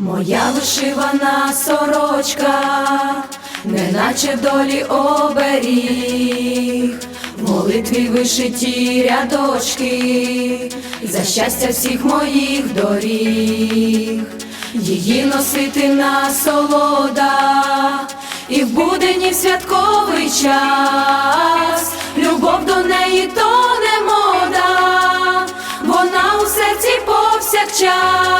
Моя вишивана сорочка, неначе в долі оберіг, молитві вишиті рядочки, за щастя всіх моїх доріг, її носити насолода, і в будень, і в святковий час, любов до неї то не мода, вона у серці повсякчас,